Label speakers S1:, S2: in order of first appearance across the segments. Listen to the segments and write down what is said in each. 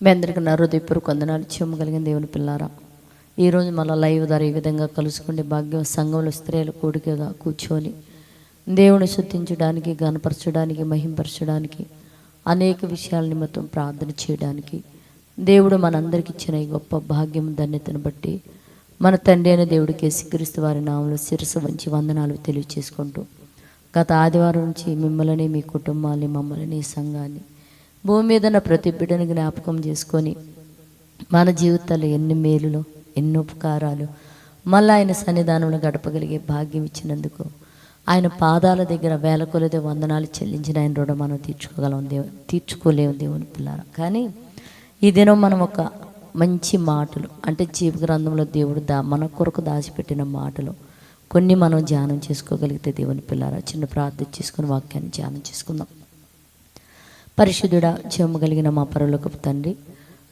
S1: మీ అందరికీ నా హృదయపూర్వక వందనాలు. చెమ్మగలిగిన దేవుని పిల్లారా ఈరోజు మళ్ళీ లైవ్ ద్వారా ఈ విధంగా కలుసుకునే భాగ్యం సంఘంలో స్త్రీలు కూడికగా కూర్చొని దేవుని శుద్ధించడానికి గనపరచడానికి మహింపరచడానికి అనేక విషయాల నిమిత్తం ప్రార్థన చేయడానికి దేవుడు మనందరికి ఇచ్చిన ఈ గొప్ప భాగ్యం ధన్యతను బట్టి మన తండ్రి అయిన దేవుడికి యేసుక్రీస్తు వారి నామంలో శిరసు వంచి వందనాలు తెలియచేసుకుంటూ గత ఆదివారం నుంచి మిమ్మల్ని మీ కుటుంబాన్ని మమ్మల్ని సంఘాన్ని భూమి మీద ఉన్న ప్రతి బిడ్డను జ్ఞాపకం చేసుకొని మన జీవితాల్లో ఎన్ని మేలులు ఎన్ని ఉపకారాలు మళ్ళీ ఆయన సన్నిధానంలో గడపగలిగే భాగ్యం ఇచ్చినందుకు ఆయన పాదాల దగ్గర వేల కొలది వందనాలు చెల్లించిన ఆయన రుణం మనం తీర్చుకోగలం దేవు తీర్చుకోలేము దేవుని పిల్లారా. కానీ ఈ దినం మనం ఒక మంచి మాటలు అంటే జీవ గ్రంథంలో దేవుడు దా మన కొరకు దాచిపెట్టిన మాటలు కొన్ని మనం ధ్యానం చేసుకోగలిగితే దేవుని పిల్లారా చిన్న ప్రార్థన చేసుకుని వాక్యాన్ని ధ్యానం చేసుకుందాం. పరిశుద్ధుడా చెమ్మ కలిగిన మా పరలోకపు తండ్రి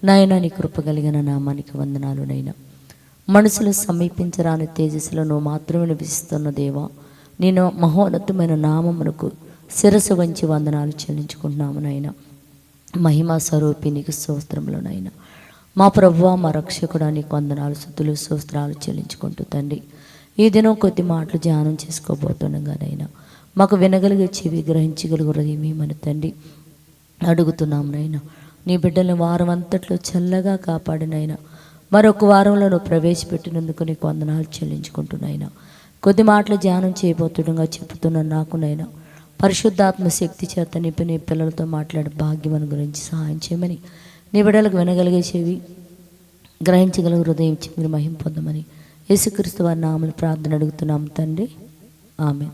S1: నాయన నీ కృప కలిగిన నామానికి వందనాలు నైనా మనసులు సమీపించరాని తేజస్సులో నువ్వు మాత్రమే నివసిస్తున్న దేవా నేను మహోన్నతమైన నామమునకు శిరస్సు వంచి వందనాలు చెల్లించుకుంటున్నాము నాయన. మహిమా స్వరూపి నీకు స్తోత్రములనైనా మా ప్రభువ మా రక్షకుడా నీకు వందనాలు శుద్ధులు స్తోత్రాలు చెల్లించుకుంటూ తండ్రి. ఈ దినం కొద్ది మాటలు ధ్యానం చేసుకోబోతుండగానైనా మాకు వినగలిగే చెవి గ్రహించగలుగు ఏమీ మన తండ్రి. అడుగుతున్నాం నాయన. నీ బిడ్డలను వారం అంతట్లో చల్లగా కాపాడినైనా మరొక వారంలో నువ్వు ప్రవేశపెట్టినందుకు నీకు వందనాలు చెల్లించుకుంటున్నాయినా కొద్ది మాటలు ధ్యానం చేయబోతుండగా చెబుతున్న నాకునైనా పరిశుద్ధాత్మ శక్తి చేత నింపి నీ పిల్లలతో మాట్లాడే భాగ్యం గురించి సహాయం చేయమని నీ బిడ్డలకు వినగలిగే చెవి గ్రహించగల హృదయం ఇచ్చి మీరు మహిం పొందమని యేసుక్రీస్తు వారి నామలు ప్రార్థన అడుగుతున్నాం తండ్రి. ఆమె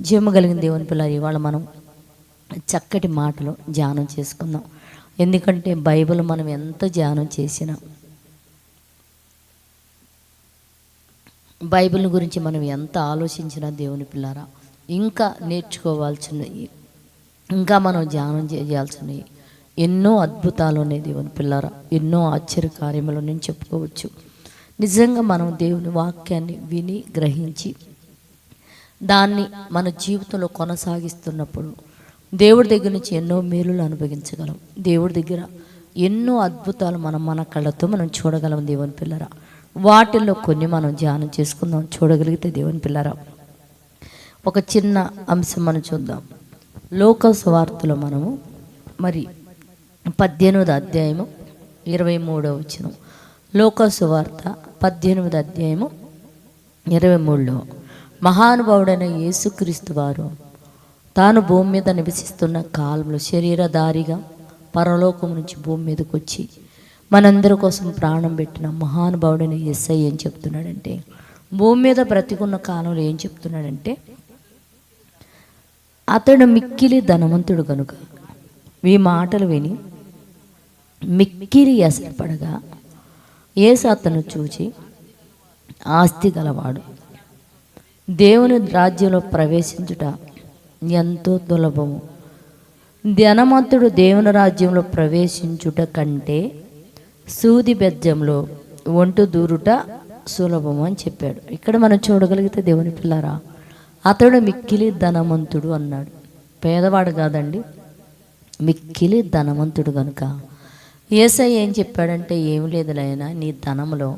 S1: జీవము కలిగిన దేవుని పిల్లలు ఇవాళ మనం చక్కటి మాటలు ధ్యానం చేసుకుందాం. ఎందుకంటే బైబిల్ మనం ఎంత ధ్యానం చేసినా బైబిల్ గురించి మనం ఎంత ఆలోచించినా దేవుని పిల్లారా ఇంకా నేర్చుకోవాల్సినవి ఇంకా మనం ధ్యానం చేయాల్సినవి ఎన్నో అద్భుతాలు ఉన్నాయి దేవుని పిల్లారా. ఎన్నో ఆశ్చర్య కార్యములు నేను చెప్పుకోవచ్చు. నిజంగా మనం దేవుని వాక్యాన్ని విని గ్రహించి దాన్ని మన జీవితంలో కొనసాగిస్తున్నప్పుడు దేవుడి దగ్గర నుంచి ఎన్నో మేలులు అనుభవించగలం. దేవుడి దగ్గర ఎన్నో అద్భుతాలు మనం మన కళ్ళతో మనం చూడగలం దేవుని పిల్లరా. వాటిల్లో కొన్ని మనం ధ్యానం చేసుకుందాం చూడగలిగితే దేవుని పిల్లరా. ఒక చిన్న అంశం మనం చూద్దాం. లోక స్వార్థలో మనము మరి పద్దెనిమిది అధ్యాయము ఇరవై మూడో వచ్చిన లోక సువార్త పద్దెనిమిది అధ్యాయము ఇరవై మూడులో మహానుభావుడైన యేసుక్రీస్తు వారు తాను భూమి మీద నివసిస్తున్న కాలంలో శరీరధారిగా పరలోకం నుంచి భూమి మీదకి వచ్చి మనందరి కోసం ప్రాణం పెట్టిన మహానుభావుడైన ఎస్ఐ ఏం చెప్తున్నాడంటే భూమి మీద బ్రతికున్న కాలంలో ఏం చెప్తున్నాడంటే అతడు మిక్కిలి ధనవంతుడు కనుక ఈ మాటలు విని మిక్కిలి ఎసరపడగా ఏసు అతను చూచి ఆస్తి గలవాడు. దేవుని రాజ్యంలో ప్రవేశించుట ఎంతో దులభము. ధనమంతుడు దేవుని రాజ్యంలో ప్రవేశించుట కంటే సూది బెజ్జంలో ఒంటు దూరుట సులభము అని చెప్పాడు. ఇక్కడ మనం చూడగలిగితే దేవుని పిల్లరా అతడు మిక్కిలి ధనవంతుడు అన్నాడు. పేదవాడు కాదండి మిక్కిలి ధనవంతుడు కనుక ఏసై ఏం చెప్పాడంటే ఏం లేదు నాయనా నీ ధనంలో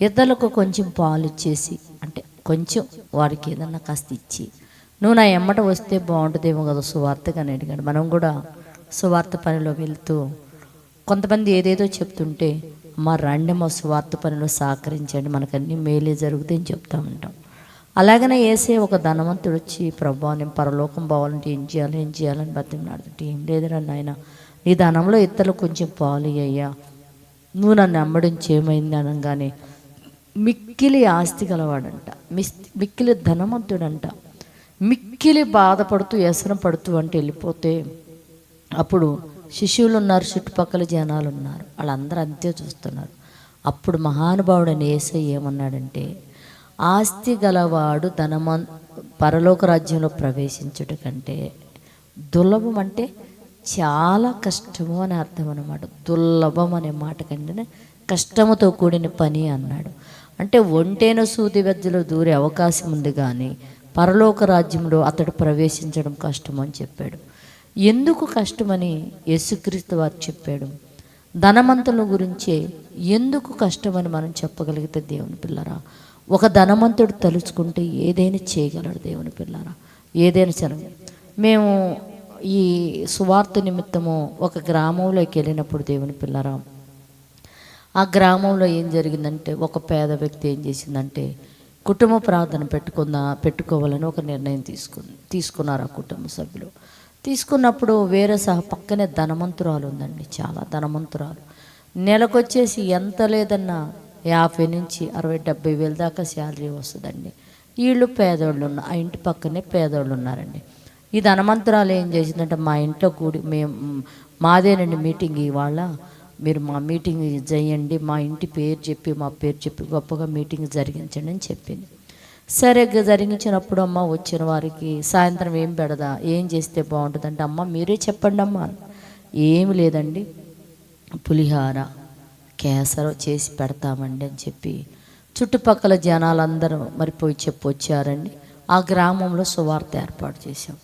S1: ఇతరులకు కొంచెం పాలు ఇచ్చేసి అంటే కొంచెం వారికి ఏదన్నా కాస్త ఇచ్చి నువ్వు నా ఎమ్మట వస్తే బాగుంటుందేమో కదా సువార్తగా అని అడిగాడు మనం కూడా సువార్త పనిలో వెళ్తూ కొంతమంది ఏదేదో చెప్తుంటే మా రండి మా సువార్త పనిలో సహకరించండి మనకన్నీ మేలే జరుగుతాయని చెప్తా ఉంటాం. అలాగనే వేసే ఒక ధనవంతుడు వచ్చి ప్రభా నేను పరలోకం బావాలంటే ఏం చేయాలి ఏం చేయాలని బతికినాడు ఏం లేదురా నాయన నీ ధనంలో ఇతరులు కొంచెం పాలు అయ్యా నువ్వు నన్ను అమ్మడించి ఏమైంది అనగానే మిక్కిలి ఆస్తి గలవాడంట. మిస్ మిక్కిలి ధనవంతుడంట. మిక్కిలి బాధపడుతూ వ్యసనం పడుతూ అంటే వెళ్ళిపోతే అప్పుడు శిష్యులు ఉన్నారు చుట్టుపక్కల జనాలు ఉన్నారు వాళ్ళందరూ అంతే చూస్తున్నారు. అప్పుడు మహానుభావుడు ఏసై ఏమన్నాడంటే ఆస్తి గలవాడు ధనమన్ పరలోక రాజ్యంలో ప్రవేశించుట కంటే దుర్లభం అంటే చాలా కష్టము అని అర్థం అనమాట దుర్లభం అనే మాట కంటే కష్టముతో కూడిన పని అన్నాడు. అంటే ఒంటేన సూది వెజ్జలో దూరే అవకాశం ఉంది కానీ పరలోక రాజ్యంలో అతడు ప్రవేశించడం కష్టం అని చెప్పాడు. ఎందుకు కష్టమని యేసుక్రీస్తు వారు చెప్పాడు. ధనవంతుల గురించే ఎందుకు కష్టమని మనం చెప్పగలిగితే దేవుని పిల్లరా? ఒక ధనవంతుడు తలుచుకుంటే ఏదైనా చేయగలడు దేవుని పిల్లరా? ఏదైనా సరే. మేము ఈ సువార్త నిమిత్తము ఒక గ్రామంలోకి వెళ్ళినప్పుడు దేవుని పిల్లరా ఆ గ్రామంలో ఏం జరిగిందంటే ఒక పేద వ్యక్తి ఏం చేసిందంటే కుటుంబ ప్రార్థన పెట్టుకుందా పెట్టుకోవాలని ఒక నిర్ణయం తీసుకుంది తీసుకున్నారు ఆ కుటుంబ సభ్యులు. తీసుకున్నప్పుడు వేరే సహ పక్కనే ధనవంతురాలు ఉందండి చాలా ధనవంతురాలు. నెలకొచ్చేసి ఎంత లేదన్నా యాభై నుంచి అరవై డెబ్బై వేల దాకా శాలరీ వస్తుందండి. వీళ్ళు పేదోళ్ళు ఉన్న ఆ ఇంటి పక్కనే పేదోళ్ళు ఉన్నారండి ఈ ధనవంతురాలు ఏం చేసిందంటే మా ఇంట్లో కూడి మేము మాదేనండి మీటింగ్ ఇవాళ. మీరు మా మీటింగ్ చేయండి మా ఇంటి పేరు చెప్పి మా పేరు చెప్పి గొప్పగా మీటింగ్ జరిగించండి అని చెప్పింది. సరే జరిగించినప్పుడు అమ్మ వచ్చిన వారికి సాయంత్రం ఏం పెడదా ఏం చేస్తే బాగుంటుందంటే అమ్మ మీరే చెప్పండి అమ్మ ఏమి లేదండి పులిహార కేసర చేసి పెడతామండి అని చెప్పి చుట్టుపక్కల జనాలందరూ మరి పోయి చెప్పి వచ్చారండి. ఆ గ్రామంలో సువార్త ఏర్పాటు చేశాం.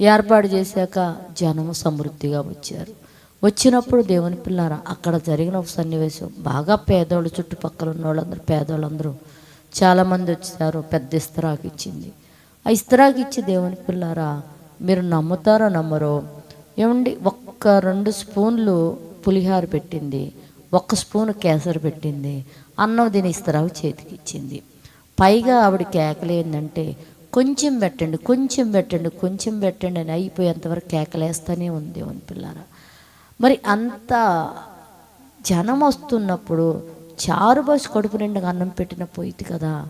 S1: ఏర్పాటు చేశాక జనము సమృద్ధిగా వచ్చారు. వచ్చినప్పుడు దేవుని పిల్లారా అక్కడ జరిగిన ఒక సన్నివేశం. బాగా పేదోళ్ళు చుట్టుపక్కల ఉన్న వాళ్ళందరూ పేదోళ్ళందరూ చాలామంది వచ్చారు పెద్ద ఇస్తరాకు ఇచ్చింది. ఆ ఇస్తరాకు ఇచ్చి దేవుని పిల్లారా మీరు నమ్ముతారో నమ్మరో ఏమండి ఒక్క రెండు స్పూన్లు పులిహార పెట్టింది ఒక్క స్పూన్ కేసరి పెట్టింది అన్నం దీని ఇస్తరాకు చేతికి ఇచ్చింది. పైగా ఆవిడ కేకలు ఏంటంటే కొంచెం పెట్టండి కొంచెం పెట్టండి కొంచెం పెట్టండి అని అయిపోయేంతవరకు కేకలేస్తూనే ఉంది దేవుని పిల్లారా. మరి అంత జనం వస్తున్నప్పుడు చారు బస్సు కడుపు నిండా అన్నం పెట్టిన పోయింది కదా.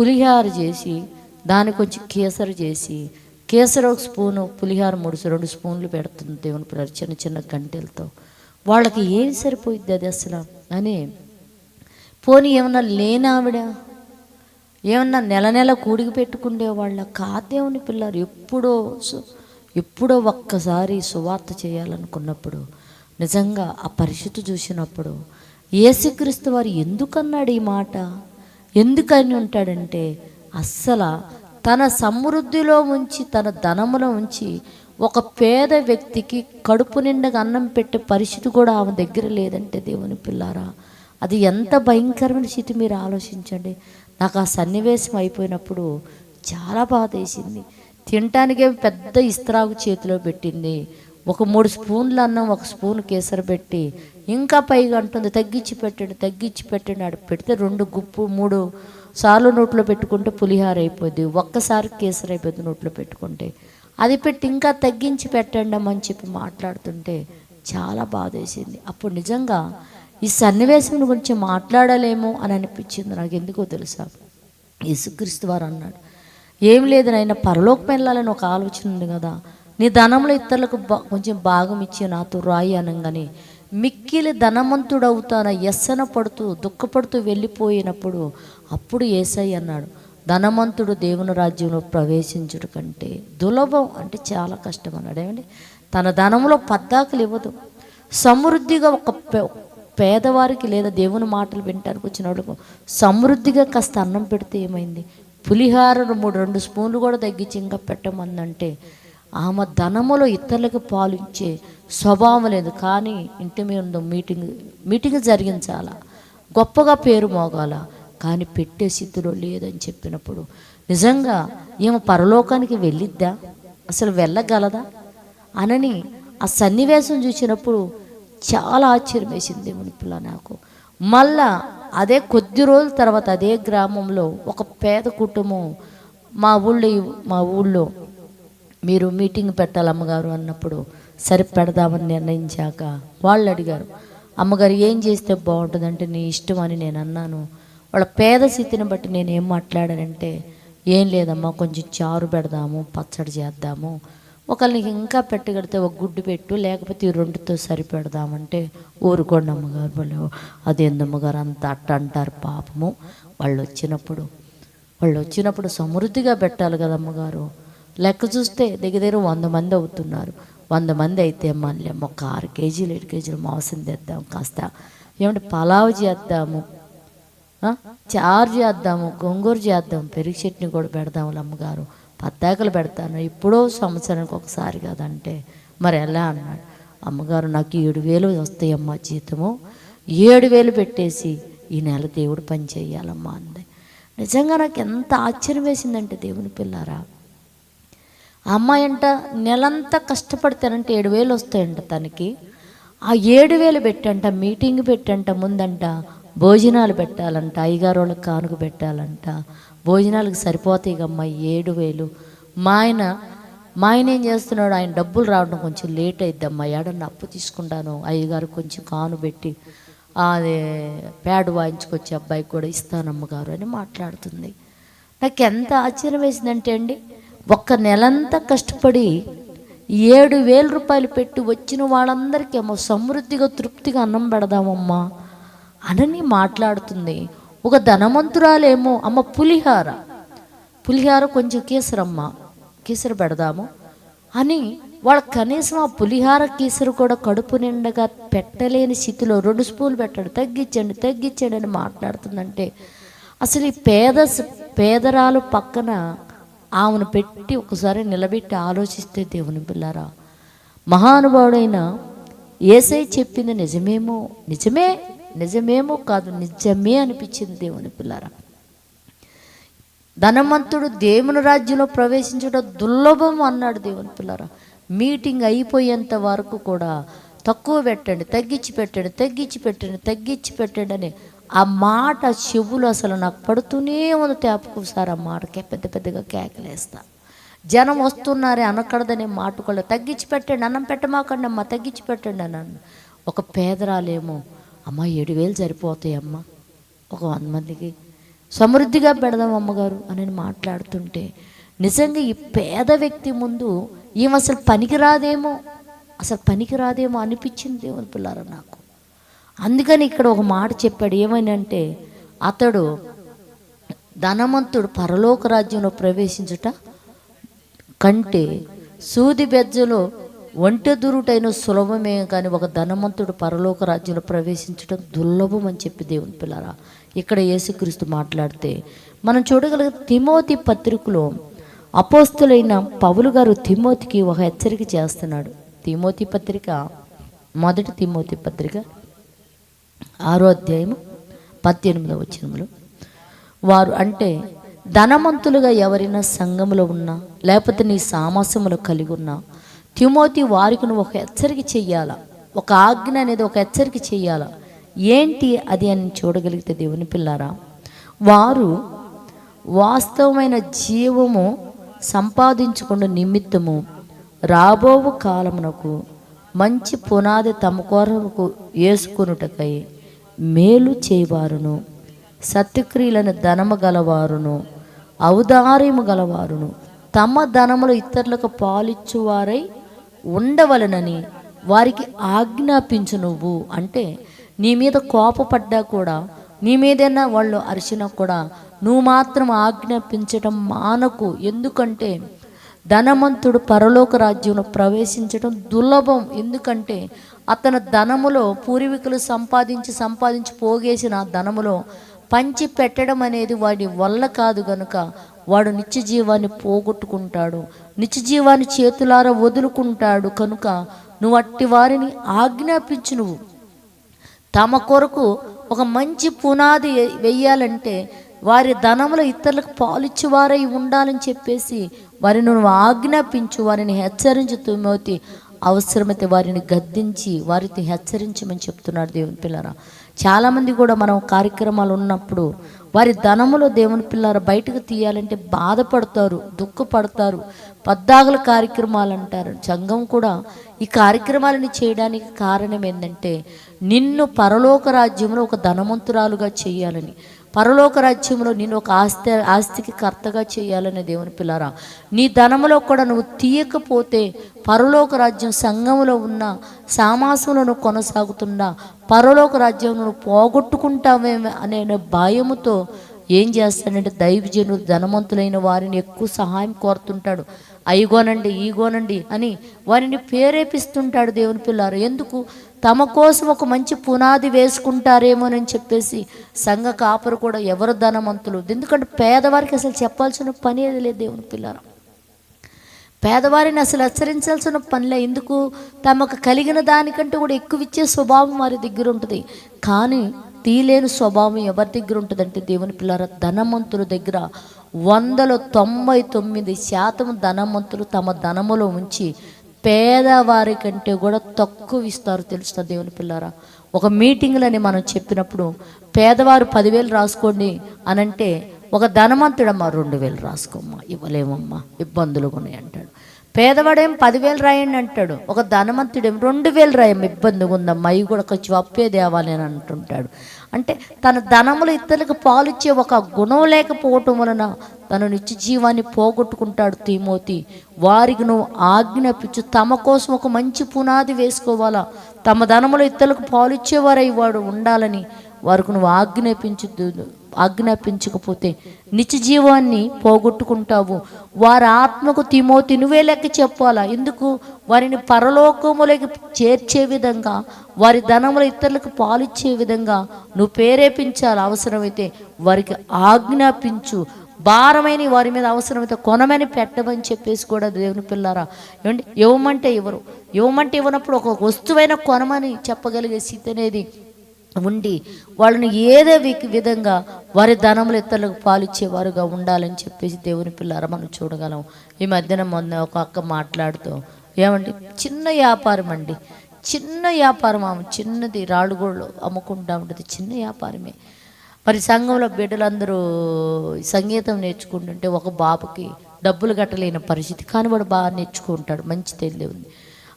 S1: పులిహార చేసి దానికి కొంచెం కేసరి చేసి కేసరి ఒక స్పూను పులిహార మూడు రెండు స్పూన్లు పెడుతుంది దేవుని పిల్లలు చిన్న చిన్న గంటెలతో. వాళ్ళకి ఏం సరిపోయిద్ది అది అసలు? అని పోనీ ఏమన్నా లేనావిడ? ఏమన్నా నెల నెల కూడికి పెట్టుకుండే వాళ్ళ కాదేవుని పిల్లలు? ఎప్పుడో సు- ఎప్పుడో ఒక్కసారి సువార్త చేయాలనుకున్నప్పుడు నిజంగా ఆ పరిస్థితి చూసినప్పుడు యేసుక్రీస్తు వారు ఎందుకన్నాడు ఈ మాట? ఎందుకని ఉంటాడంటే అస్సలు తన సమృద్ధిలో ఉంచి తన ధనములో ఉంచి ఒక పేద వ్యక్తికి కడుపు నిండగా అన్నం పెట్టే పరిస్థితి కూడా ఆమె దగ్గర లేదంటే దేవుని పిల్లారా అది ఎంత భయంకరమైన స్థితి మీరు ఆలోచించండి. నాకు ఆ సన్నివేశం అయిపోయినప్పుడు చాలా బాధ వేసింది తినటానికే పెద్ద ఇస్త్రాకు చేతిలో పెట్టింది. ఒక మూడు స్పూన్లు అన్నం ఒక స్పూన్ కేసరి పెట్టి ఇంకా పైగా అంటుంది తగ్గించి పెట్టండి తగ్గించి పెట్టండి ఆడ పెడితే రెండు గుప్పు మూడు సార్లు నోట్లో పెట్టుకుంటే పులిహార అయిపోద్ది. ఒక్కసారి కేసరి అయిపోద్ది నోట్లో పెట్టుకుంటే. అది పెట్టి ఇంకా తగ్గించి పెట్టండి అని చెప్పి మాట్లాడుతుంటే చాలా బాధ వేసింది. అప్పుడు నిజంగా ఈ సన్నివేశం గురించి మాట్లాడలేమో అని అనిపించింది నాకు ఎందుకో తెలుసా? యేసుక్రీస్తు వారు అన్నాడు ఏం లేదు నాయన పరలోకం వెళ్ళాలని ఒక ఆలోచన ఉంది కదా. నీ ధనంలో ఇతరులకు బా- కొంచెం భాగం ఇచ్చి నాతో రాయి అనగానే మిక్కిలి ధనవంతుడవుతాన ఎస్సన పడుతూ దుఃఖపడుతూ వెళ్ళిపోయినప్పుడు అప్పుడు ఏసై అన్నాడు ధనవంతుడు దేవుని రాజ్యంలో ప్రవేశించుడు కంటే దులభం అంటే చాలా కష్టం అన్నాడు. ఏమండి? తన ధనంలో పద్దాకులు ఇవ్వదు. సమృద్ధిగా ఒక పే- పేదవారికి లేదా దేవుని మాటలు వినటానికి వచ్చిన వాళ్ళకు సమృద్ధిగా కాస్త అన్నం పెడితే ఏమైంది? పులిహారను మూడు రెండు స్పూన్లు కూడా తగ్గించి ఇంకా పెట్టమందంటే ఆమె ధనములో ఇతరులకు పాలించే స్వభావం లేదు. కానీ ఇంటి మీద మీటింగ్ మీటింగ్ జరిగించాలా? గొప్పగా పేరు మోగాల? కానీ పెట్టే స్థితిలో లేదని చెప్పినప్పుడు నిజంగా ఈమె పరలోకానికి వెళ్ళిద్దా? అసలు వెళ్ళగలదా? అనని ఆ సన్నివేశం చూసినప్పుడు చాలా ఆశ్చర్యం వేసింది దేవుని పిల్ల నాకు. మళ్ళా అదే కొద్ది రోజుల తర్వాత అదే గ్రామంలో ఒక పేద కుటుంబం మా ఊళ్ళో మా ఊళ్ళో మీరు మీటింగ్ పెట్టాలి అమ్మగారు అన్నప్పుడు సరిపెడదామని నిర్ణయించాక వాళ్ళు అడిగారు అమ్మగారు ఏం చేస్తే బాగుంటుందంటే నీ ఇష్టం అని నేను అన్నాను. వాళ్ళ పేద స్థితిని బట్టి నేను ఏం మాట్లాడానంటే ఏం లేదమ్మా కొంచెం చారు పెడదాము పచ్చడి చేద్దాము. ఒకళ్ళకి ఇంకా పెట్టగడితే ఒక గుడ్డు పెట్టు లేకపోతే ఈ రెండుతో సరిపెడదామంటే ఊరుకోండి అమ్మగారు వాళ్ళు అదేంది అమ్మగారు అంత అట్ట అంటారు పాపము. వాళ్ళు వచ్చినప్పుడు వాళ్ళు వచ్చినప్పుడు సమృద్ధిగా పెట్టాలి కదా అమ్మగారు. లెక్క చూస్తే దగ్గర దగ్గర వంద మంది అవుతున్నారు. వంద మంది అయితే మళ్ళీ ఒక ఆరు కేజీలు ఏడు కేజీలు మాంసం తెద్దాం కాస్త. ఏమంటే పలావ్ చేద్దాము. చారు చేద్దాము గొంగూరు చేద్దాం పెరుగు చట్నీ కూడా పెడదాము అమ్మగారు. పద్దాకలు పెడతాను. ఇప్పుడో సంవత్సరానికి ఒకసారి కదంటే. మరి ఎలా అన్నాడు. అమ్మగారు నాకు ఏడు వేలు వస్తాయమ్మా జీతము. ఏడు వేలు పెట్టేసి ఈ నెల దేవుడు పని చేయాలమ్మా అంది. నిజంగా నాకు ఎంత ఆశ్చర్యం వేసిందంటే దేవుని పిల్లారా. అమ్మాయి అంట నెలంతా కష్టపడతానంటే ఏడు వేలు వస్తాయంట తనకి. ఆ ఏడు వేలు పెట్టంట మీటింగ్ పెట్టంట ముందంట భోజనాలు పెట్టాలంట అయ్యగారు వాళ్ళకి కానుక పెట్టాలంట. భోజనాలకు సరిపోతాయి కమ్మా ఏడు వేలు. మా ఆయన మా ఆయన ఏం చేస్తున్నాడు ఆయన డబ్బులు రావడం కొంచెం లేట్ అయిద్దమ్మా ఏడన్నా అప్పు తీసుకుంటాను అయ్యగారు కొంచెం కాను పెట్టి అదే ప్యాడ్ వాయించుకొచ్చి అబ్బాయికి కూడా ఇస్తానమ్మగారు అని మాట్లాడుతుంది. నాకు ఎంత ఆశ్చర్యం వేసిందంటే అండి ఒక్క నెలంతా కష్టపడి ఏడు వేల రూపాయలు పెట్టి వచ్చిన వాళ్ళందరికీ ఏమో సమృద్ధిగా తృప్తిగా అన్నం పెడదామమ్మా అనని మాట్లాడుతుంది. ఒక ధనవంతురాలేమో అమ్మ పులిహార. పులిహార కొంచెం కేసరమ్మ కేసరి పెడదాము అని వాళ్ళ కనీసం ఆ పులిహార కేసరి కూడా కడుపు నిండగా పెట్టలేని స్థితిలో రెండు స్పూన్లు పెట్టాడు తగ్గించండి తగ్గించండి అని మాట్లాడుతుందంటే అసలు ఈ పేద పేదరాలు పక్కన ఆమెను పెట్టి ఒకసారి నిలబెట్టి ఆలోచిస్తే దేవుని పిల్లారా. మహానుభావుడైన ఏసై చెప్పింది నిజమేమో నిజమే నిజమేమో కాదు నిజమే అనిపించింది దేవుని పిల్లారా. ధనవంతుడు దేవుని రాజ్యంలో ప్రవేశించడం దుర్లభం అన్నాడు దేవుని పిల్లారా. మీటింగ్ అయిపోయేంత వరకు కూడా తక్కువ పెట్టండి తగ్గించి పెట్టండి తగ్గించి పెట్టండి తగ్గించి పెట్టండి అని ఆ మాట చెవులు అసలు నాకు పడుతూనే ఉంది. తేపకు ఒకసారి ఆ మాటకే పెద్ద పెద్దగా కేకలేస్తా. జనం వస్తున్నారే అనకడదనే మాట కూడా తగ్గించి పెట్టండి అన్నం పెట్టమాకండి అమ్మ తగ్గించి పెట్టండి అన్నాను ఒక పేదరాలేమో అమ్మ ఏడు వేలు సరిపోతాయి అమ్మ. ఒక వంద మందికి సమృద్ధిగా పెడదాం అమ్మగారు అని మాట్లాడుతుంటే నిజంగా ఈ పేద వ్యక్తి ముందు ఈమె అసలు పనికిరాదేమో అసలు పనికిరాదేమో అనిపించింది దేవుని పిల్లారా నాకు. అందుకని ఇక్కడ ఒక మాట చెప్పాడు. ఏమని అంటే అతడు ధనవంతుడు పరలోక రాజ్యంలో ప్రవేశించుట కంటే సూది బెజ్జలో ఒంటె దురుటైన సులభమే కానీ ఒక ధనవంతుడు పరలోక రాజ్యంలో ప్రవేశించడం దుర్లభం అని చెప్పి దేవుని పిల్లరా ఇక్కడ యేసుక్రీస్తు మాట్లాడితే మనం చూడగలిగే తిమోతి పత్రికలో అపోస్తులైన పౌలు గారు తిమోతికి ఒక హెచ్చరిక చేస్తున్నాడు. తిమోతి పత్రిక మొదటి తిమోతి పత్రిక ఆరో అధ్యాయము పద్దెనిమిదవ వచ్చినములు వారు అంటే ధనవంతులుగా ఎవరైనా సంఘములో ఉన్నా లేకపోతే నీ సామాసములు కలిగి ఉన్నా తిమోతి వారికి నువ్వు ఒక హెచ్చరిక చెయ్యాలా? ఒక ఆజ్ఞ అనేది ఒక హెచ్చరిక చెయ్యాలా? ఏంటి అది అని చూడగలిగితే దేవుని పిల్లారా వారు వాస్తవమైన జీవము సంపాదించుకున్న నిమిత్తము రాబోవు కాలమునకు మంచి పునాది తమ కొరకు వేసుకొనుటకై మేలు చేయవారును. సత్యక్రియలను ధనము గలవారును ఔదార్యము గలవారును. తమ ధనములు ఇతరులకు పాలిచ్చువారై ఉండవలనని వారికి ఆజ్ఞాపించు నువ్వు అంటే నీ మీద కోపపడ్డా కూడా నీ మీదైనా వాళ్ళు అరిచినా కూడా నువ్వు మాత్రం ఆజ్ఞాపించటం మానకు. ఎందుకంటే ధనవంతుడు పరలోక రాజ్యంలో ప్రవేశించడం దుర్లభం. ఎందుకంటే అతను ధనములో పూర్వీకులు సంపాదించి సంపాదించి పోగేసిన ధనములో పంచి పెట్టడం అనేది వాడి వల్ల కాదు గనుక వాడు నిత్య జీవాన్ని పోగొట్టుకుంటాడు. నిత్య జీవాన్ని చేతులారా వదులుకుంటాడు. కనుక నువ్వు అట్టి వారిని ఆజ్ఞాపించు నువ్వు. తమ కొరకు ఒక మంచి పునాది వెయ్యాలంటే వారి ధనములో ఇతరులకు పాలిచ్చేవారై ఉండాలని చెప్పేసి వారిని నువ్వు ఆజ్ఞాపించు వారిని హెచ్చరించు తిమోతి. అవసరమైతే వారిని గద్దించి వారిని హెచ్చరించమని చెప్తున్నాడు దేవుని పిల్లరా. చాలామంది కూడా మనం కార్యక్రమాలు ఉన్నప్పుడు వారి ధనములో దేవుని పిల్లర బయటకు తీయాలంటే బాధపడతారు దుఃఖపడతారు. పద్దాగుల కార్యక్రమాలు అంటారు. సంఘం కూడా ఈ కార్యక్రమాలని చేయడానికి కారణం ఏంటంటే నిన్ను పరలోక రాజ్యంలో ఒక ధనవంతురాలుగా చేయాలని. పరలోక రాజ్యంలో నేను ఒక ఆస్తి ఆస్తికి కర్తగా చేయాలనే దేవుని పిల్లరా నీ ధనములో కూడా నువ్వు తీయకపోతే పరలోక రాజ్యం సంఘములో ఉన్న సామాసంలో నువ్వు కొనసాగుతున్నా పరలోక రాజ్యం నువ్వు పోగొట్టుకుంటావేమో అనే భయముతో ఏం చేస్తాడంటే దైవజనుడు ధనవంతులైన వారిని ఎక్కువ సహాయం కోరుతుంటాడు. అయిగోనండి ఈగోనండి అని వారిని ప్రేరేపిస్తుంటాడు దేవుని పిల్లారు. ఎందుకు? తమ కోసం ఒక మంచి పునాది వేసుకుంటారేమోనని చెప్పేసి సంఘ కాపరు కూడా ఎవరు ధనవంతులు? ఎందుకంటే పేదవారికి అసలు చెప్పాల్సిన పని ఏది లేదు దేవుని పిల్లారు. పేదవారిని అసలు హెచ్చరించాల్సిన పనిలే ఎందుకు? తమకు కలిగిన దానికంటే కూడా ఎక్కువ ఇచ్చే స్వభావం వారి దగ్గర ఉంటుంది. కానీ తీలేని స్వభావం ఎవరి దగ్గర ఉంటుందంటే దేవుని పిల్లల ధనవంతుల దగ్గర. వందల తొంభై తొమ్మిది శాతం ధనవంతులు తమ ధనములో ఉంచి పేదవారి కంటే కూడా తక్కువ ఇస్తారు తెలుస్తా దేవుని పిల్లారా? ఒక మీటింగ్లని మనం చెప్పినప్పుడు పేదవారు పదివేలు రాసుకోండి అనంటే ఒక ధనవంతుడమ్మా రెండు వేలు రాసుకోమ్మా ఇవ్వలేమమ్మా ఇబ్బందులు ఉన్నాయి అంటాడు పేదవాడేం పదివేలు రాయండి అంటాడు. ఒక ధనవంతుడేం రెండు వేలు రాయం ఇబ్బందిగా ఉందమ్మా ఇవి కూడా కొంచెం అప్పే దేవాలి అని అంటుంటాడు. అంటే తన ధనములు ఇతరులకు పాలిచ్చే ఒక గుణం లేకపోవటం వలన తన నిత్య జీవాన్ని పోగొట్టుకుంటాడు తీమోతి. వారికి నువ్వు ఆజ్ఞాపించు తమ కోసం ఒక మంచి పునాది వేసుకోవాలా. తమ ధనములు ఇతరులకు పాలిచ్చేవారై వాడు ఉండాలని వారికి నువ్వు ఆజ్ఞాపించు ఆజ్ఞాపించకపోతే నిత్య జీవాన్ని పోగొట్టుకుంటావు. వారి ఆత్మకు తిమోతి నువ్వే లెక్క చెప్పాలా? ఎందుకు? వారిని పరలోకములకి చేర్చే విధంగా వారి ధనములు ఇతరులకు పాలిచ్చే విధంగా నువ్వు ప్రేరేపించాలి. అవసరమైతే వారికి ఆజ్ఞాపించు. భారమైన వారి మీద అవసరమైతే కొనమని పెట్టమని చెప్పేసి కూడా దేవుని పిల్లారా ఏమండి? ఇవ్వమంటే ఇవ్వరు. ఇవ్వమంటే ఇవ్వనప్పుడు ఒక వస్తువైన కొనమని చెప్పగలిగే స్థితి అనేది ఉండి వాళ్ళని ఏదో వి- విధంగా వారి ధనములు ఇతరులకు పాలిచ్చేవారుగా ఉండాలని చెప్పేసి దేవుని పిల్లారా మనం చూడగలం. ఈ మధ్యన మొన్న ఒక అక్క మాట్లాడుతూ ఏమండి? చిన్న వ్యాపారం అండి. చిన్న వ్యాపారం ఆమె చిన్నది రాళ్ళుగోళ్ళు అమ్ముకుంటా ఉంటుంది. చిన్న వ్యాపారమే. మరి సంఘంలో బిడ్డలందరూ సంగీతం నేర్చుకుంటుంటే ఒక బాబుకి డబ్బులు కట్టలేని పరిస్థితి. కానీ వాడు బాగా నేర్చుకుంటాడు. మంచి తెలివి ఉంది.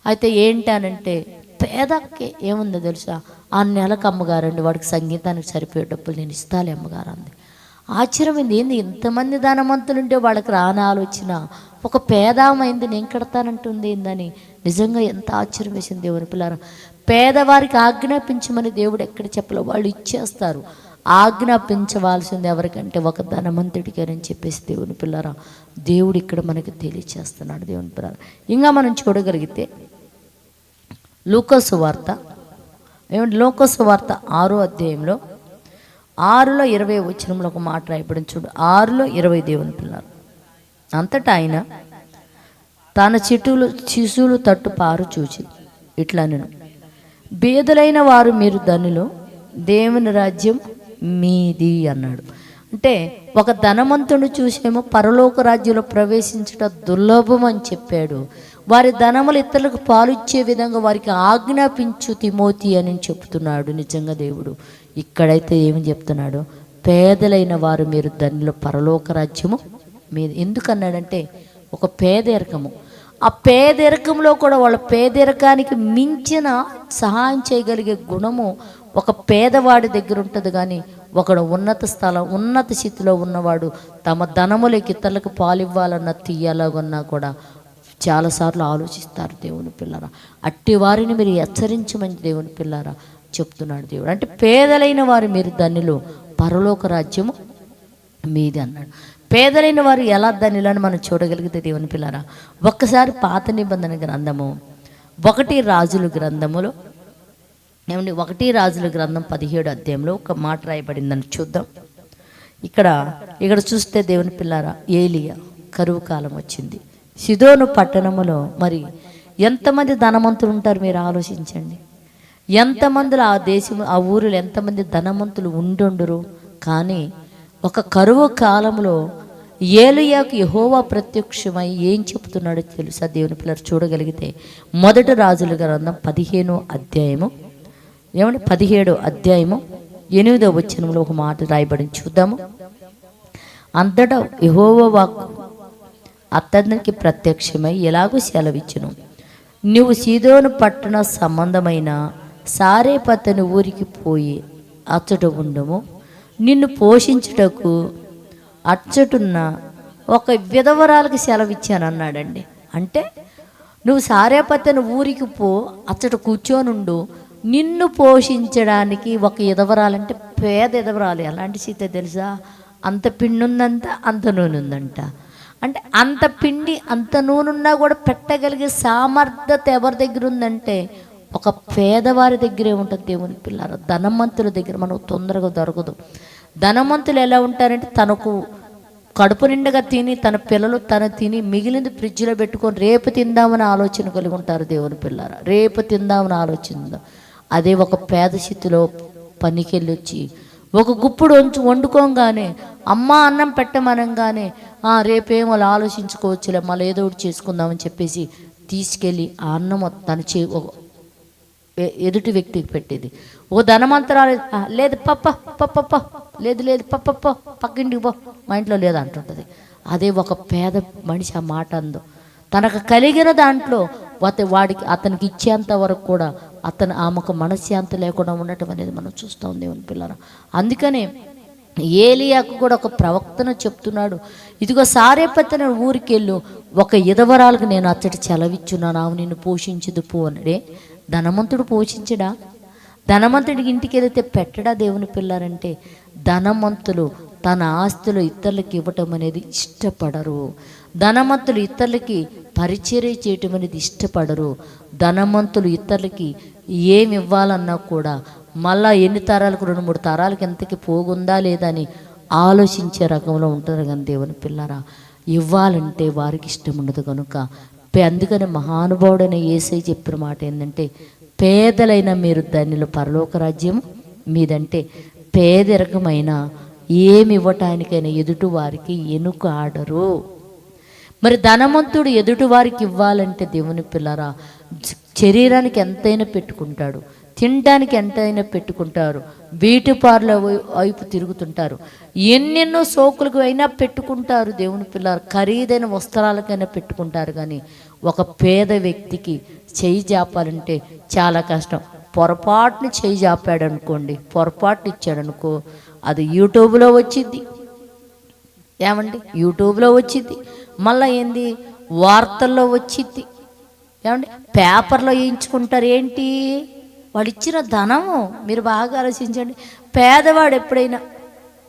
S1: అయితే అనంటే పేదకి ఏముందో తెలుసా? ఆ నెలకు అమ్మగారండి వాడికి సంగీతానికి సరిపోయే డబ్బులు నేను ఇస్తాలే అమ్మగారు అంది. ఆశ్చర్యమైంది ఏంది ఇంతమంది ధనవంతులుంటే వాళ్ళకి రాని ఆలోచన? ఒక పేదామైంది నేను కడతానంటుంది ఏందని? నిజంగా ఎంత ఆశ్చర్యం వేసింది దేవుని పిల్లలు పేదవారికి ఆజ్ఞాపించమని దేవుడు ఎక్కడ చెప్పలో వాళ్ళు ఇచ్చేస్తారు. ఆజ్ఞాపించవలసింది ఎవరికంటే ఒక ధనవంతుడికి అని చెప్పేసి దేవుని పిల్లరా. దేవుడు ఇక్కడ మనకి తెలియచేస్తున్నాడు దేవుని పిల్లరా. ఇంకా మనం చూడగలిగితే లూకోసు వార్త. ఏమంటే లోకోసు వార్త ఆరో అధ్యాయంలో ఆరులో ఇరవై వచ్చినంలో ఒక మాట రాయబడి చూడు. ఆరులో ఇరవై దేవుని పిల్లలు. అంతటా ఆయన తన చెట్టులు శిశువులు తట్టు పారు చూచి ఇట్లా నేను. బీదలైన వారు మీరు ధనులు దేవుని రాజ్యం మీది అన్నాడు. అంటే ఒక ధనవంతుడు చూసేమో పరలోక రాజ్యంలో ప్రవేశించట దుర్లభం అని చెప్పాడు. వారి ధనములు ఇతరులకు పాలిచ్చే విధంగా వారికి ఆజ్ఞాపించు తిమోతి అని చెప్తున్నాడు నిజంగా దేవుడు. ఇక్కడైతే ఏమి చెప్తున్నాడు? పేదలైన వారు మీరు దానిలో పరలోక రాజ్యము మీద ఎందుకన్నాడంటే ఒక పేదరికము. ఆ పేదరికంలో కూడా వాళ్ళ పేదరికానికి మించిన సహాయం చేయగలిగే గుణము ఒక పేదవాడి దగ్గర ఉంటుంది కానీ ఒకడు ఉన్నత స్థలం ఉన్నత స్థితిలో ఉన్నవాడు తమ ధనములకి ఇతరులకు పాలివ్వాలన్న తీయాలన్నా కూడా చాలాసార్లు ఆలోచిస్తారు దేవుని పిల్లరా. అట్టి వారిని మీరు హెచ్చరించమని దేవుని పిల్లరా చెప్తున్నాడు దేవుడు. అంటే పేదలైన వారు మీరు ధనులు పరలోక రాజ్యము మీది అన్నాడు. పేదలైన వారు ఎలా ధనులని మనం చూడగలిగితే దేవుని పిల్లరా? ఒక్కసారి పాత నిబంధన గ్రంథము ఒకటి రాజుల గ్రంథములో ఏమండి ఒకటి రాజుల గ్రంథం పదిహేడు అధ్యాయంలో ఒక మాట రాయబడిందని చూద్దాం. ఇక్కడ ఇక్కడ చూస్తే దేవుని పిల్లారా ఏలియా కరువు కాలం వచ్చింది. సిదోను పట్టణములో మరి ఎంతమంది ధనవంతులు ఉంటారు మీరు ఆలోచించండి. ఎంతమందిలో ఆ దేశం ఆ ఊరిలో ఎంతమంది ధనవంతులు ఉండుండరు? కానీ ఒక కరువు కాలంలో ఏలియాకు యహోవా ప్రత్యక్షమై ఏం చెప్తున్నాడో తెలుసా? దేవుని పిల్లలు చూడగలిగితే మొదటి రాజుల గ్రంథం పదిహేను అధ్యాయము. ఏమంటే పదిహేడు అధ్యాయము. ఎనిమిదో వచనంలో ఒక మాట రాయబడి చూద్దాము. అంతటా యహోవ వాక్కు అతనికి ప్రత్యక్షమై ఎలాగూ సెలవిచ్చును. నువ్వు సీదోను పట్టణ సంబంధమైన సారేపతని ఊరికి పోయి అచ్చట ఉండము. నిన్ను పోషించుటకు అచ్చటున్న ఒక విధవరాలకు సెలవిచ్చాను అన్నాడండి అంటే నువ్వు సారేపతని ఊరికి పో అచ్చట కూర్చోనుండు. నిన్ను పోషించడానికి ఒక ఎదవరాలంటే పేద ఎదవరాలు ఎలాంటి సీత తెలుసా? అంత పిండి అంత నూనె ఉందంట. అంటే అంత పిండి అంత నూనె ఉన్నా కూడా పెట్టగలిగే సామర్థ్యత ఎవరి దగ్గర ఉందంటే ఒక పేదవారి దగ్గరే ఉంటుంది దేవుని పిల్లలు ధనవంతుల దగ్గర మనకు తొందరగా దొరకదు. ధనవంతులు ఎలా ఉంటారంటే తనకు కడుపు నిండగా తిని తన పిల్లలు తను తిని మిగిలింది ఫ్రిడ్జ్లో పెట్టుకొని రేపు తిందామని ఆలోచన కలిగి ఉంటారు దేవుని పిల్లలు రేపు తిందామని ఆలోచన అదే ఒక పేద స్థితిలో పనికెళ్ళి వచ్చి ఒక గుప్పుడు వంచు వండుకోగానే అమ్మ అన్నం పెట్టమనంగానే "ఆ, రేపేం ఆలోచించుకోవచ్చులే మళ్ళీ ఏదో ఒకటి చేసుకుందామని చెప్పేసి తీసుకెళ్ళి ఆ అన్నం తన చే ఒక- ఎ- ఎదుటి వ్యక్తికి పెట్టేది. ఓ ధనమంతరాలు లేదు పప్ప పప్ప లేదు లేదు పప్ప పక్కింటికి పో మా ఇంట్లో లేదు అంటుంటుంది. అదే ఒక పేద మనిషి ఆ మాట అందో. తనకు కలిగిన దాంట్లో అత వాడికి అతనికి ఇచ్చేంత వరకు కూడా అతను ఆమెకు మనశ్శాంతి లేకుండా ఉండటం అనేది మనం చూస్తాం దేవుని పిల్లలు అందుకనే ఏలియాకు కూడా ఒక ప్రవక్తన చెప్తున్నాడు ఇదిగో సారేపత్తన ఊరికి వెళ్ళు ఒక ఇదవరాలకు నేను అచ్చటి చెలవిచ్చున్నాను ఆమె నిన్ను పోషించదు పో అనడే ధనవంతుడు పోషించడా? ధనవంతుడికి ఇంటికి వెళితే పెట్టడా దేవుని పిల్లారంటే ధనవంతులు తన ఆస్తులు ఇతరులకు ఇవ్వటం అనేది ఇష్టపడరు. ధనవంతులు ఇతరులకి పరిచర్య చేయటం అనేది ఇష్టపడరు. ధనవంతులు ఇతరులకి ఏమి ఇవ్వాలన్నా కూడా మళ్ళా ఎన్ని తరాలకు రెండు మూడు తరాలకు ఎంతకి పోగుందా లేదా అని ఆలోచించే రకంలో ఉంటారు కానీ దేవుని పిల్లరా. ఇవ్వాలంటే వారికి ఇష్టం ఉండదు కనుక. పే- అందుకని మహానుభావుడైన ఏసై చెప్పిన మాట ఏంటంటే పేదలైన మీరు దానిలో పరలోక రాజ్యం మీదంటే పేదరికమైన ఏమి ఇవ్వటానికైనా ఎదుటి వారికి ఎనుక ఆడరు. మరి ధనవంతుడు ఎదుటి వారికి ఇవ్వాలంటే దేవుని పిల్లరా శరీరానికి ఎంతైనా పెట్టుకుంటాడు తినడానికి ఎంతైనా పెట్టుకుంటారు బ్యూటీ పార్లర్ వైపు తిరుగుతుంటారు. ఎన్నెన్నో సోకులకు అయినా పెట్టుకుంటారు దేవుని పిల్లలు ఖరీదైన వస్త్రాలకైనా పెట్టుకుంటారు కానీ ఒక పేద వ్యక్తికి చేయి జాపాలంటే చాలా కష్టం. పొరపాటును చేయి జాపాడు అనుకోండి పొరపాటు ఇచ్చాడు అనుకో అది యూట్యూబ్లో వచ్చింది ఏమండి? యూట్యూబ్లో వచ్చింది మళ్ళీ ఏంది? వార్తల్లో వచ్చింది ఏమండి? పేపర్లో వేయించుకుంటారు ఏంటి వాడు ఇచ్చిన ధనము మీరు బాగా ఆలోచించండి. పేదవాడు ఎప్పుడైనా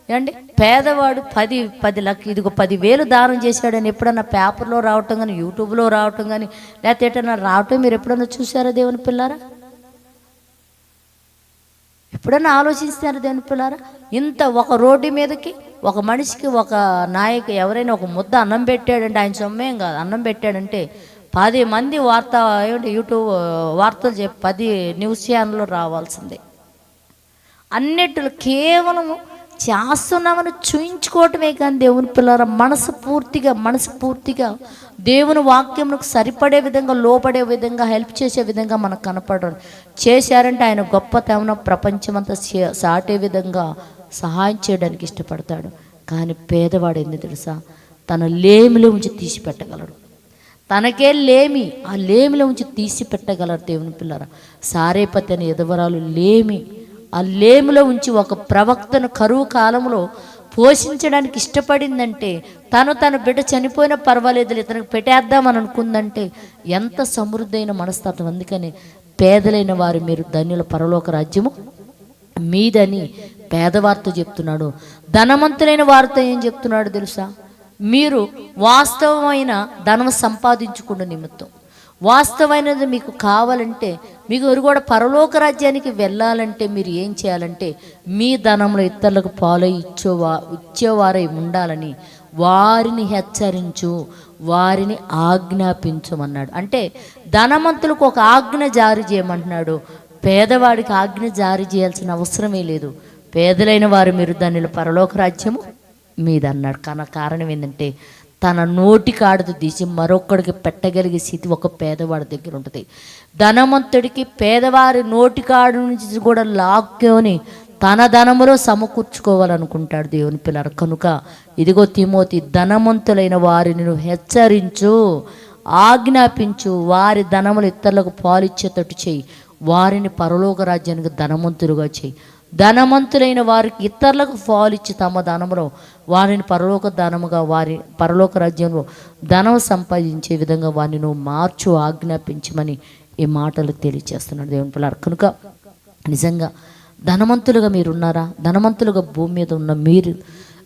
S1: ఏమండి? పేదవాడు పది పది లక్ష ఇదిగో పదివేలు దానం చేశాడని ఎప్పుడన్నా పేపర్లో రావటం కానీ యూట్యూబ్లో రావటం కానీ లేకపోతే ఎటన్నా రావటం మీరు ఎప్పుడన్నా చూసారా దేవుని పిల్లారా? ఎప్పుడన్నా ఆలోచిస్తారా దేవుని పిల్లారా? ఇంత ఒక రోడ్డు మీదకి ఒక మనిషికి ఒక నాయకు ఎవరైనా ఒక ముద్ద అన్నం పెట్టాడంటే ఆయన సొమ్మేం కాదు. అన్నం పెట్టాడంటే పది మంది వార్త ఏమిటి యూట్యూబ్ వార్తలు చెప్పి పది న్యూస్ ఛానల్లో రావాల్సిందే. అన్నిటిలో కేవలము చేస్తున్నామని చూయించుకోవటమే కానీ దేవుని పిల్లల మనసు పూర్తిగా మనసు పూర్తిగా దేవుని వాక్యమునకు సరిపడే విధంగా లోపడే విధంగా హెల్ప్ చేసే విధంగా మనకు కనపడరు. చేశారంటే ఆయన గొప్పతనం ప్రపంచమంతా సాటే విధంగా సహాయం చేయడానికి ఇష్టపడతాడు. కానీ పేదవాడు ఏంది తెలుసా? తన లేమిలో ఉంచి తీసి పెట్టగలడు. తనకే లేమి ఆ లేమిలో ఉంచి తీసి పెట్టగలరు దేవుని పిల్లర. సారేపతి అనే ఎదవరాలు లేమి ఆ లేమిలో ఉంచి ఒక ప్రవక్తను కరువు కాలంలో పోషించడానికి ఇష్టపడిందంటే తను తన బిడ్డ చనిపోయినా పర్వాలేదు ఇతనికి పెట్టేద్దామని అనుకుందంటే ఎంత సమృద్ధైన మనస్తత్వం. అందుకని పేదలైన వారు మీరు ధన్యుల పరలోక రాజ్యము మీదని పేదవారితో చెప్తున్నాడు. ధనవంతులైన వారితో ఏం చెప్తున్నాడు తెలుసా? మీరు వాస్తవమైన ధనం సంపాదించుకున్న నిమిత్తం. వాస్తవమైనది మీకు కావాలంటే మీకు ఎవరు కూడా పరలోక రాజ్యానికి వెళ్ళాలంటే మీరు ఏం చేయాలంటే మీ ధనంలో ఇతరులకు పాలు ఇచ్చేవా ఇచ్చేవారై ఉండాలని వారిని హెచ్చరించు వారిని ఆజ్ఞాపించమన్నాడు. అంటే ధనవంతులకు ఒక ఆజ్ఞ జారీ చేయమంటున్నాడు. పేదవాడికి ఆజ్ఞ జారీ చేయాల్సిన అవసరమే లేదు. పేదలైన వారు మీరు దానిలో పరలోక రాజ్యము మీద అన్నాడు కానీ కారణం ఏంటంటే తన నోటి కాడదు తీసి మరొక్కడికి పెట్టగలిగే స్థితి ఒక పేదవాడి దగ్గర ఉంటుంది. ధనవంతుడికి పేదవారి నోటి కాడు నుంచి కూడా లాక్కొని తన ధనములో సమకూర్చుకోవాలనుకుంటాడు దేవుని పిల్లలు. కనుక ఇదిగో తిమోతి ధనవంతులైన వారిని నువ్వు హెచ్చరించు ఆజ్ఞాపించు వారి ధనములు ఇతరులకు పాలిచ్చేటట్టు చేయి. వారిని పరలోక రాజ్యానికి ధనవంతులుగా చేయి. ధనవంతులైన వారికి ఇతరులకు ఫాల్ ఇచ్చి తమ ధనములో వారిని పరలోక ధనముగా వారి పరలోక రాజ్యంలో ధనం సంపాదించే విధంగా వారిని నువ్వు మార్చు ఆజ్ఞాపించమని ఈ మాటలు తెలియచేస్తున్నాడు దేవుని పిల్లలు కనుక నిజంగా ధనవంతులుగా మీరున్నారా? ధనవంతులుగా భూమి మీద ఉన్న మీరు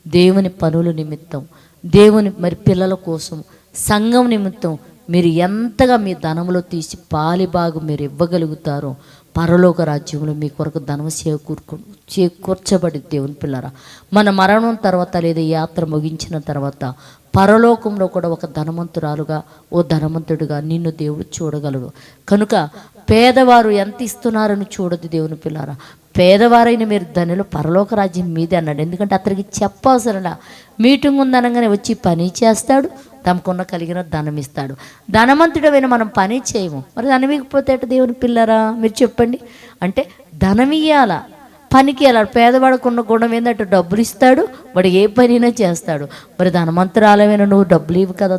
S1: దేవుని పనుల నిమిత్తం దేవుని మరి పిల్లల కోసం సంఘం నిమిత్తం మీరు ఎంతగా మీ ధనంలో తీసి పాలిబాగు మీరు ఇవ్వగలుగుతారో పరలోక రాజ్యంలో మీ కొరకు ధనం చేకూర్కు చేకూర్చబడి దేవుని పిల్లరా. మన మరణం తర్వాత లేదా యాత్ర ముగించిన తర్వాత పరలోకంలో కూడా ఒక ధనవంతురాలుగా ఓ ధనవంతుడిగా నిన్ను దేవుడు చూడగలడు. కనుక పేదవారు ఎంత ఇస్తున్నారని చూడదు దేవుని పిల్లారా. పేదవారైన మీరు ధనులు పరలోక రాజ్యం మీదే అన్నాడు. ఎందుకంటే అతనికి చెప్పవసరంలా మీటింగ్ ఉందనగానే వచ్చి పని చేస్తాడు తమకున్న కలిగిన ధనం ఇస్తాడు ధనవంతుడమైన మనం పని చేయము. మరి ధనం ఇకపోతే ఎట్ట దేవుని పిల్లరా? మీరు చెప్పండి. అంటే ధనం ఇయ్యాల పనికి వెళ్ళాడు పేదవాడికి ఉన్న గుణం ఏంటంటే డబ్బులు ఇస్తాడు వాడు ఏ పనైనా చేస్తాడు. మరి ధనవంతురాలమైన నువ్వు డబ్బులు ఇవ్వు కదా.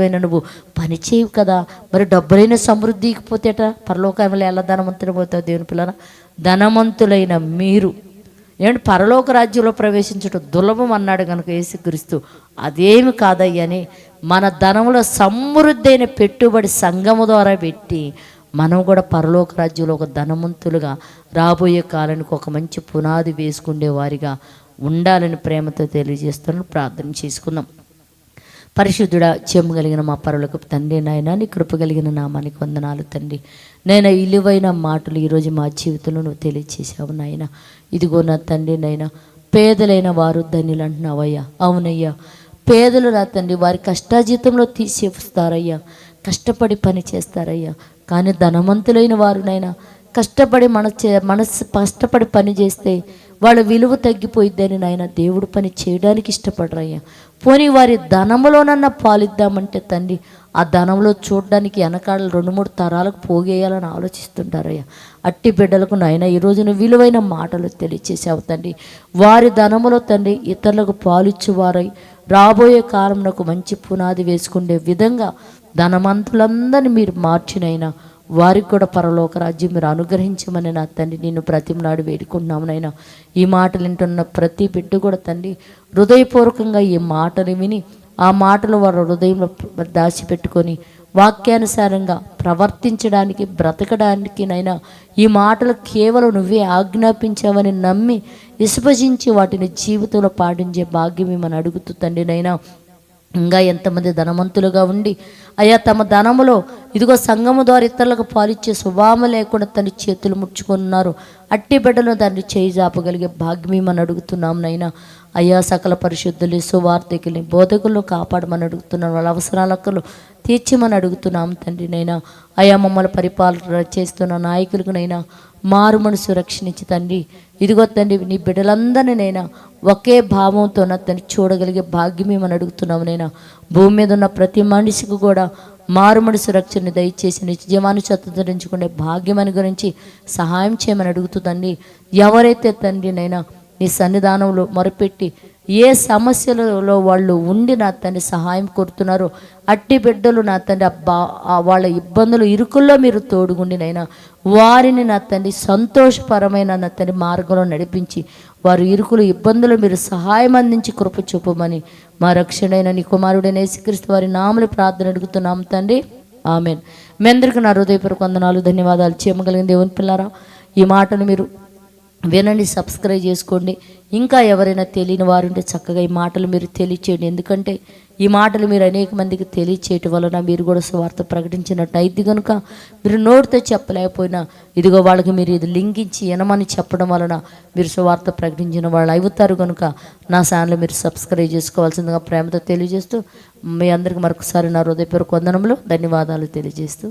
S1: అయిన నువ్వు పని చేయవు కదా. మరి డబ్బులైన సమృద్ధి ఇకపోతేట పరలోకంలో ఎలా ధనవంతుడు పోతావు దేవుని పిల్లరా? ధనవంతులైన మీరు. ఏంటి పరలోక రాజ్యంలో ప్రవేశించడం దుర్లభం అన్నాడు కనుక యేసుక్రీస్తు. అదేమి కాదయ్యని మన ధనంలో సమృద్ధి అయిన పెట్టుబడి సంఘము ద్వారా పెట్టి మనం కూడా పరలోక రాజ్యంలో ఒక ధనవంతులుగా రాబోయే కాలానికి ఒక మంచి పునాది వేసుకునే వారిగా ఉండాలని ప్రేమతో తెలియజేస్తున్నాను. ప్రార్థన చేసుకుందాం. పరిశుద్ధుడా చెమ్ము కలిగిన మా పరులకు తండ్రి నాయన నీ కృప కలిగిన నామానికి వందనాలు తండ్రి. నేను విలువైన మాటలు ఈరోజు మా జీవితంలో నువ్వు తెలియచేసావు నాయన. ఇదిగో నా తండ్రి నాయన పేదలైన వారు ధన్యులు అంటున్నావయ్యా. అవునయ్యా. పేదలు నా తండ్రి వారి కష్టాజీతంలో తీసేస్తారయ్యా కష్టపడి పని చేస్తారయ్యా. కానీ ధనవంతులైన వారు నైనా కష్టపడి మన చే మనసు కష్టపడి పని చేస్తే వాళ్ళ విలువ తగ్గిపోయిద్దని నాయన దేవుడు పని చేయడానికి ఇష్టపడరయ్యా. పోనీ వారి ధనములోనన్నా పాలిద్దామంటే తండ్రి ఆ ధనంలో చూడడానికి వెనకాడలు రెండు మూడు తరాలకు పోగేయాలని ఆలోచిస్తుంటారయ్యా అట్టి బిడ్డలకు నాయన ఈ రోజున విలువైన మాటలు తెలియచేసావు తండ్రి. వారి ధనములో తండ్రి ఇతరులకు పాలిచ్చేవారై రాబోయే కాలంలో మంచి పునాది వేసుకునే విధంగా ధనవంతులందరినీ మీరు మార్చినైనా వారికి కూడా పరలోక రాజ్యం మీరు అనుగ్రహించమని నా తండ్రి నేను ప్రతిమనాడు వేడుకుంటున్నాము నైనా ఈ మాటలు వింటున్న ప్రతి బిడ్డ కూడా తండ్రి హృదయపూర్వకంగా ఈ మాటలు విని ఆ మాటలు వారు హృదయంలో దాచిపెట్టుకొని వాక్యానుసారంగా ప్రవర్తించడానికి బ్రతకడానికి నైనా ఈ మాటలు కేవలం నువ్వే ఆజ్ఞాపించావని నమ్మి విశ్వసించి వాటిని జీవితంలో పాటించే భాగ్యం మనం అడుగుతూ తండ్రి నైనా ఇంకా ఎంతమంది ధనవంతులుగా ఉండి అయ్యా తమ ధనములో ఇదిగో సంఘము ద్వారా ఇతరులకు పాలిచ్చే స్వభావం లేకుండా తన చేతులు ముడుచుకున్నారు అట్టి బిడ్డలు దాన్ని చేయి జాపగలిగే భాగ్యమేమని అడుగుతున్నాం నైనా అయ్యా సకల పరిశుద్ధులు సువార్థికులని బోధకులను కాపాడమని అడుగుతున్నాం. వాళ్ళ అవసరాలకు తీర్చమని అడుగుతున్నాం తండ్రి నైనా అయ్యా మమ్మల్ని పరిపాలన చేస్తున్న నాయకులకునైనా మారు మనసు రక్షణించి తండ్రి. ఇదిగో తండ్రి నీ బిడ్డలందరినైనా ఒకే భావంతో తను చూడగలిగే భాగ్యం ఏమని అడుగుతున్నాము నైనా భూమి మీద ఉన్న ప్రతి మనిషికి కూడా మారుమడి మనసు దయచేసి నిజమాను చతురించుకునే భాగ్యం గురించి సహాయం చేయమని అడుగుతుందండి ఎవరైతే తండ్రినైనా నీ సన్నిధానంలో మొరపెట్టి ఏ సమస్యలలో వాళ్ళు ఉండి నా తండ్రి సహాయం కోరుతున్నారో అట్టి బిడ్డలు నా తండ్రి బా వాళ్ళ ఇబ్బందులు ఇరుకుల్లో మీరు తోడుగుండినైనా వారిని నా తండ్రి సంతోషపరమైన నా తండ్రి మార్గంలో నడిపించి వారు ఇరుకులు ఇబ్బందులు మీరు సహాయం అందించి కృప చూపమని మా రక్షణైన నీ కుమారుడైన యేసుక్రీస్తు వారి నామలు ప్రార్థన అడుగుతున్నాం తండ్రి. ఆమెన్. మీ అందరికీ నా హృదయపూర్వక వందనాలు ధన్యవాదాలు. చేయమగలిగిన దేవుని పిల్లారా ఈ మాటను మీరు వినండి సబ్స్క్రైబ్ చేసుకోండి. ఇంకా ఎవరైనా తెలియని వారు ఉంటే చక్కగా ఈ మాటలు మీరు తెలియచేయండి. ఎందుకంటే ఈ మాటలు మీరు అనేక మందికి తెలియచేయటం వలన మీరు కూడా స్వార్థ ప్రకటించినట్టు అయితే కనుక మీరు నోటితో చెప్పలేకపోయినా ఇదిగో వాళ్ళకి మీరు ఇది లింకించి వినమని చెప్పడం వలన మీరు స్వార్థ ప్రకటించిన వాళ్ళు అవుతారు కనుక నా ఛానల్ మీరు సబ్స్క్రైబ్ చేసుకోవాల్సిందిగా ప్రేమతో తెలియజేస్తూ మీ అందరికి మరొకసారి నా హృదయపూర్వక వందనంలో ధన్యవాదాలు తెలియజేస్తూ